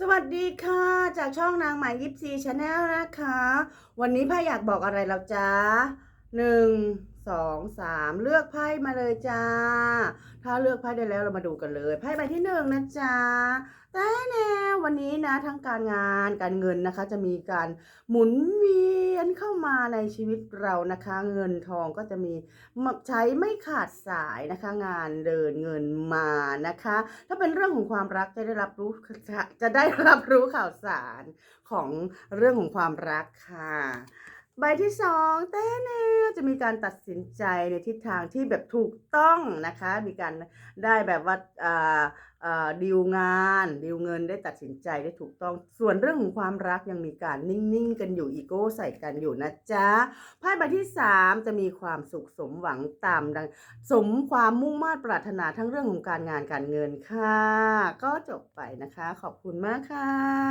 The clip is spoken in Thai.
สวัสดีค่ะ จากช่องนางหมายยิปซีชาแนลนะคะ วันนี้ไพ่อยากบอกอะไรเราจ้าหนึ่งสองสามเลือกไพ่มาเลยจ้า ถ้าเลือกไพ่ได้แล้วเรามาดูกันเลย ไพ่ใบที่หนึ่งนะจ้าแต่แนววันนี้นะทั้งการงานการเงินนะคะ จะมีการหมุนเวีย นเข้ามาในชีวิตเรานะคะ เงินทองก็จะมีใช้ไม่ขาดสายนะคะ งานเดินเงินมานะคะ ถ้าเป็นเรื่องของความรักจะได้รับรู้จะได้รับรู้ข่าวสารของเรื่องของความรักค่ะ ใบที่สองเต้แนวจะมีการตัดสินใจในทิศทางที่แบบถูกต้องนะคะ มีการได้แบบว่าอ่าอ่าดีลงานดีลเงินได้ตัดสินใจได้ถูกต้อง ส่วนเรื่องของความรักยังมีการนิ่งๆกันอยู่อีโก้ใส่กันอยู่นะจ๊ะไพ่ใบที่สามจะมีความสุขสมหวังตามดังสมความมุ่งมา่ปรารถนาทั้งเรื่องของการงานการเงินค่ะ ก็จบไปนะคะ ขอบคุณมากค่ะ